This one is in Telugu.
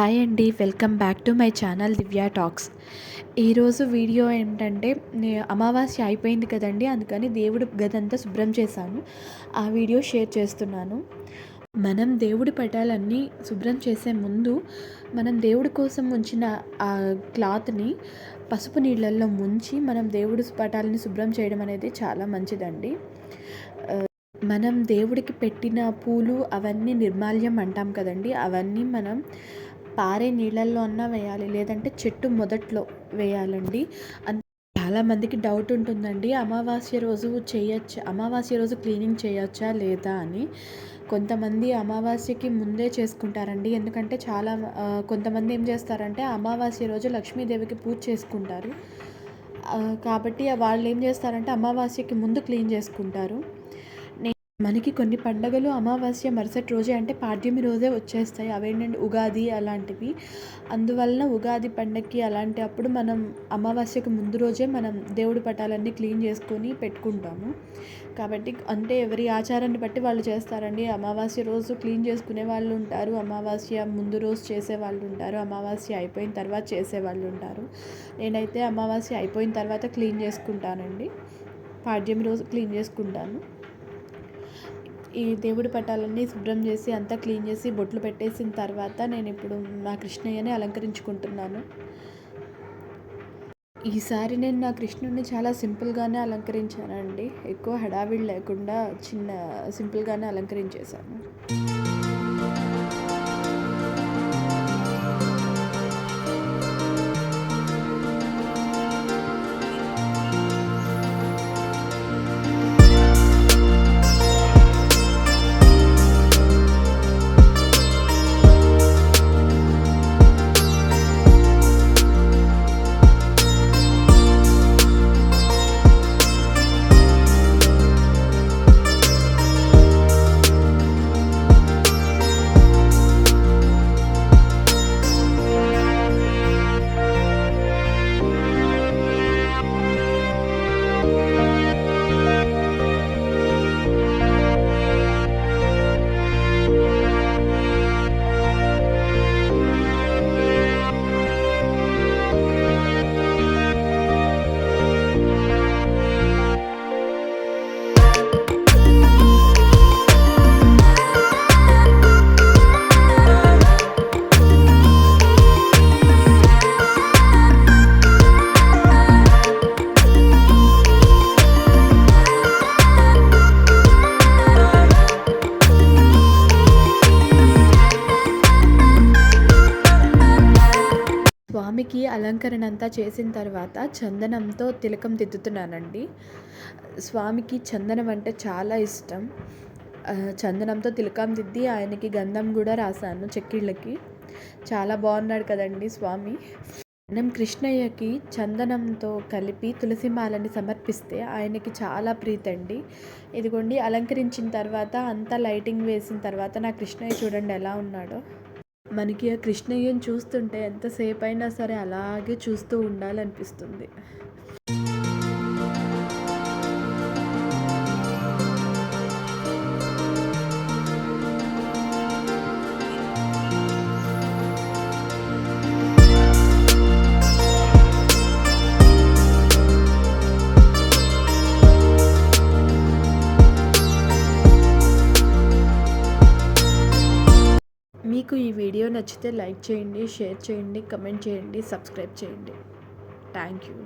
హాయ్ అండి welcome back to my channel Divya talks. ఈరోజు వీడియో ఏంటంటే అమావాస్య అయిపోయింది కదండి అందుకని దేవుడు గదంతా శుభ్రం చేశాను. ఆ వీడియో షేర్ చేస్తున్నాను. మనం దేవుడి పటాలన్నీ శుభ్రం చేసే ముందు మనం దేవుడి కోసం ఉంచిన ఆ క్లాత్ని పసుపు నీళ్ళల్లో ముంచి మనం దేవుడి పటాలని శుభ్రం చేయడం అనేది చాలా మంచిదండి. మనం దేవుడికి పెట్టిన పూలు అవన్నీ నిర్మాల్యం అంటాం కదండి అవన్నీ మనం పారే నీళ్ళల్లో అన్నా వేయాలి లేదంటే చెట్టు మొదట్లో వేయాలండి. చాలామందికి డౌట్ ఉంటుందండి అమావాస్య రోజు చేయొచ్చా అమావాస్య రోజు క్లీనింగ్ చేయొచ్చా లేదా అని. కొంతమంది అమావాస్యకి ముందే చేసుకుంటారండి ఎందుకంటే చాలా కొంతమంది ఏం చేస్తారంటే అమావాస్య రోజు లక్ష్మీదేవికి పూజ చేసుకుంటారు. కాబట్టి వాళ్ళు ఏం చేస్తారంటే అమావాస్యకి ముందు క్లీన్ చేసుకుంటారు. మనకి కొన్ని పండగలు అమావాస్య మరుసటి రోజే అంటే పాడ్యమి రోజే వచ్చేస్తాయి. అవేంటంటే ఉగాది అలాంటివి. అందువలన ఉగాది పండగకి అలాంటి అప్పుడు మనం అమావాస్యకు ముందు రోజే మనం దేవుడి పటాలన్నీ క్లీన్ చేసుకొని పెట్టుకుంటాము. కాబట్టి అంటే ఎవరి ఆచారాన్ని బట్టి వాళ్ళు చేస్తారండి. అమావాస్య రోజు క్లీన్ చేసుకునే వాళ్ళు ఉంటారు. అమావాస్య ముందు రోజు చేసే వాళ్ళు ఉంటారు. అమావాస్య అయిపోయిన తర్వాత చేసే వాళ్ళు ఉంటారు. నేనైతే అమావాస్య అయిపోయిన తర్వాత క్లీన్ చేసుకుంటానండి. పాడ్యమి రోజు క్లీన్ చేసుకుంటాను. ఈ దేవుడి పటాలన్నీ శుభ్రం చేసి అంతా క్లీన్ చేసి బొట్లు పెట్టేసిన తర్వాత నేను ఇప్పుడు నా కృష్ణయ్యని అలంకరించుకుంటున్నాను. ఈసారి నేను నా కృష్ణుడిని చాలా సింపుల్గానే అలంకరించానండి. ఎక్కువ హడావిడి లేకుండా చిన్న సింపుల్గానే అలంకరించేశాను. స్వామికి అలంకరణ అంతా చేసిన తర్వాత చందనంతో తిలకం దిద్దుతున్నానండి. స్వామికి చందనం అంటే చాలా ఇష్టం. చందనంతో తిలకం దిద్ది ఆయనకి గంధం కూడా రాశాను చెక్కిళ్ళకి. చాలా బాగున్నాడు కదండి స్వామి. మనం కృష్ణయ్యకి చందనంతో కలిపి తులసిమాలని సమర్పిస్తే ఆయనకి చాలా ప్రీతండి. ఇదిగోండి అలంకరించిన తర్వాత అంతా లైటింగ్ వేసిన తర్వాత నా కృష్ణయ్య చూడండి ఎలా ఉన్నాడో. మనకి ఆ కృష్ణయ్యని చూస్తుంటే ఎంతసేపు అయినా సరే అలాగే చూస్తూ ఉండాలనిపిస్తుంది. మీకు ఈ వీడియో నచ్చితే లైక్ చేయండి షేర్ చేయండి కమెంట్ చేయండి సబ్స్క్రైబ్ చేయండి. Thank you.